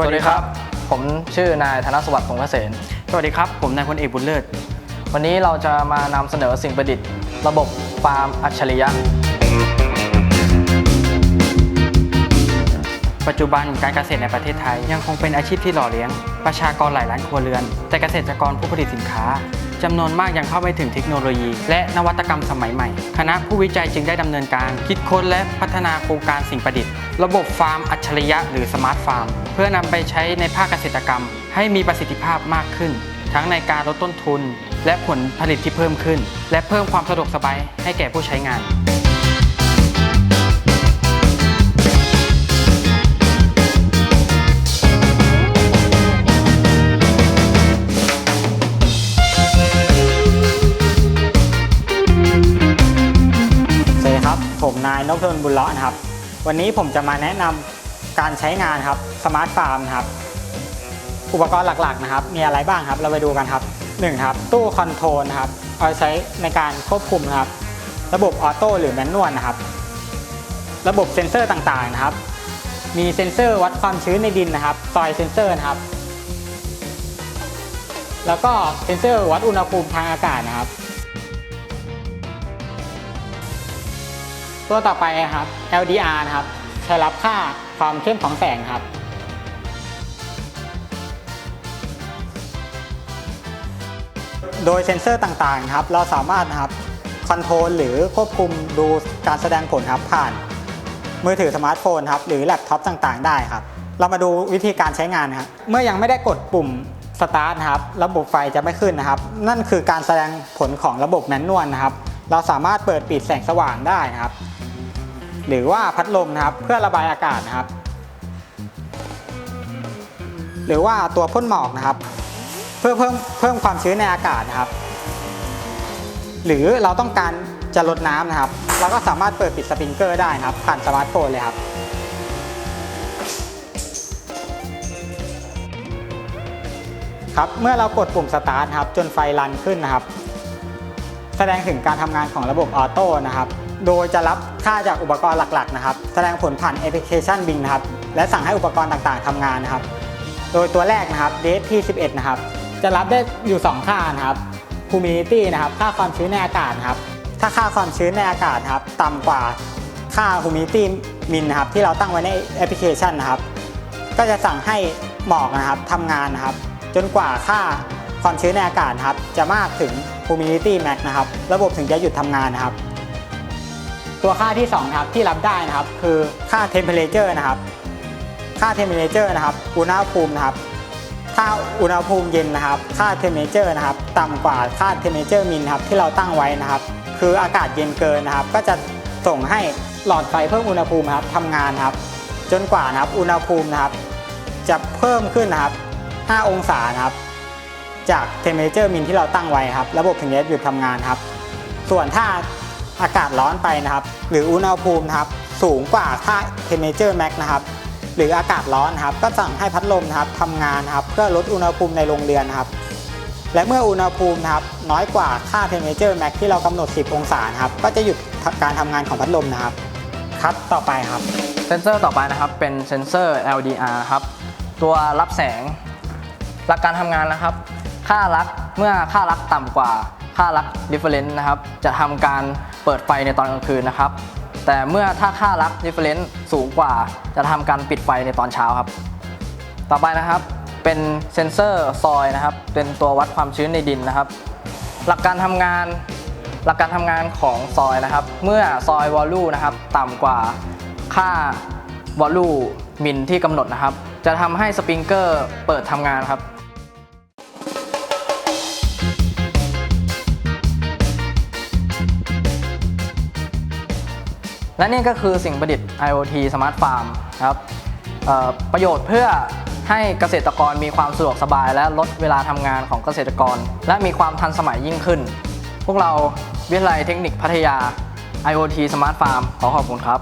วัสดีครับ ผมชื่อนายธนสวัสดิ์พงษ์เกษมสวัสดีครับ ผมนายพลเอกบุญเลิศ วันนี้เราจะมานำเสนอสิ่งประดิษฐ์ ระบบฟาร์มอัจฉริยะ ปัจจุบันการเกษตรในประเทศไทยยังคงเป็นอาชีพที่หล่อเลี้ยง ประชากรหลายล้านครัวเรือน แต่เกษตรกรผู้ผลิตสินค้า จำนวนมากยังเข้าไม่ถึงเทคโนโลยี และนวัตกรรมสมัยใหม่ คณะผู้วิจัยจึงได้ดำเนินการ คิดค้นและพัฒนาโครงการสิ่งประดิษฐ์ ระบบฟาร์มอัจฉริยะหรือสมาร์ทฟาร์ม เพื่อนำไปใช้ในภาคเกษตรกรรม ให้มีประสิทธิภาพมากขึ้น ทั้งในการลดต้นทุน และผลผลิตที่เพิ่มขึ้น และเพิ่มความสะดวกสบายให้แก่ผู้ใช้งาน ผมนายนพดลบุญเลาะนะครับ วันนี้ผมจะมาแนะนำการใช้งานครับสมาร์ทฟาร์มครับ อุปกรณ์หลักๆนะครับ มีอะไรบ้างครับ เราไปดูกันครับ1ครับ ตู้คอนโทรลนะครับเอาใช้ในการควบคุมครับ ระบบออโต้หรือแมนนวลนะครับ ระบบเซ็นเซอร์ต่างๆนะครับ มีเซ็นเซอร์วัดความชื้นในดินนะครับซอยเซ็นเซอร์นะครับ แล้วก็เซ็นเซอร์วัดอุณหภูมิทางอากาศนะครับ ตัวต่อไปครับ LDR นะครับ ใช้รับค่าความเข้มของแสงครับ โดยเซ็นเซอร์ต่างๆครับ เราสามารถครับคอนโทรลหรือควบคุมดูการแสดงผลครับผ่าน มือถือสมาร์ทโฟนครับหรือแล็ปท็อปต่างๆ ได้ครับ เรามาดูวิธีการใช้งานครับเมื่อยังไม่ได้กดปุ่มสตาร์ทครับระบบไฟจะไม่ขึ้นนะครับ นั่นคือการแสดงผลของระบบแมนนวลนะครับ เราสามารถเปิดปิดแสงสว่างได้นะครับ หรือว่าพัดลมนะครับเพื่อระบายอากาศนะครับ หรือว่าตัวพ่นหมอกนะครับ เพื่อเพิ่มเพิ่มความชื้นในอากาศนะครับ หรือเราต้องการจะลดน้ำนะครับ เราก็สามารถเปิดปิดสปริงเกอร์ได้นะครับ ผ่านสมาร์ทโฟนเลยครับครับเมื่อเรากดปุ่มสตาร์ทครับจนไฟรันขึ้นนะครับ แสดงถึงการทำงานของระบบออโต้นะครับ โดยจะรับค่าจากอุปกรณ์หลักๆนะครับ แสดงผลผ่านแอปพลิเคชัน Bing นะครับ และสั่งให้อุปกรณ์ต่างๆทำงานนะครับ โดยตัวแรกนะครับ DSP11 นะครับ จะรับได้อยู่ 2 ค่านะครับ Humidity นะครับ ค่าความชื้นในอากาศครับ ถ้าค่าความชื้นในอากาศครับต่ำกว่าค่า Humidity min นะครับที่เราตั้งไว้ในแอปพลิเคชันนะครับ ก็จะสั่งให้หมอกนะครับทำงานนะครับ จนกว่าค่าความชื้นในอากาศครับ จะมากถึง humidity max นะครับ ระบบถึงจะหยุดทำงานนะครับ ตัวค่าที่2ครับที่รับได้นะครับคือค่า temperature นะครับ ค่า temperature นะครับ อุณหภูมินะครับ ถ้าอุณหภูมิเย็นนะครับ ค่า temperature นะครับ ต่ำกว่าค่า temperature min นครับที่เราตั้งไว้นะครับ คืออากาศเย็นเกินนะครับ ก็จะส่งให้หลอดไฟเพิ่มอุณหภูมิครับทำงานครับ จนกว่านะครับอุณหภูมินะครับ จะเพิ่มขึ้นนะครับ 5 องศานะครับ จาก temperature min ที่เราตั้งไว้ครับ ระบบถึงจะหยุดทำงานครับ ส่วนถ้า อากาศร้อนไปนะครับ หรืออุณหภูมินะครับสูงกว่าค่า temperature max นะครับ หรืออากาศร้อนนะครับ ก็สั่งให้พัดลมนะครับทำงานนะครับ เพื่อลดอุณหภูมิในโรงเรือนนะครับ และเมื่ออุณหภูมินะครับ น้อยกว่าค่า temperature max ที่เรากำหนด 10 องศาครับ ก็จะหยุดการทำงานของพัดลมนะครับ ครับต่อไปครับ เซนเซอร์ต่อไปนะครับ เป็นเซนเซอร์ LDR ครับ ตัวรับแสง หลักการทำงานนะครับ ค่ารักเมื่อค่ารักต่ำกว่า ค่ารัก difference นะครับ จะทำการเปิดไฟในตอนกลางคืนนะครับ แต่เมื่อถ้าค่ารัก difference สูงกว่า จะทำการปิดไฟในตอนเช้าครับ ต่อไปนะครับ เป็นเซนเซอร์ซอยนะครับ เป็นตัววัดความชื้นในดินนะครับ หลักการทำงานหลักการทำงานของซอยนะครับ เมื่อซอยวอลลุ่นะครับต่ำกว่าค่าวอลลุ่มินที่กำหนดนะครับ จะทำให้สปริงเกอร์เปิดทำงานครับ และนี่ก็คือสิ่งประดิษฐ์ IoT Smart Farm นะครับประโยชน์เพื่อให้เกษตรกรมีความสะดวกสบาย และลดเวลาทำงานของเกษตรกร และมีความทันสมัยยิ่งขึ้น พวกเราวิทยาลัยเทคนิคพัทยา IoT Smart Farm ขอขอบคุณครับ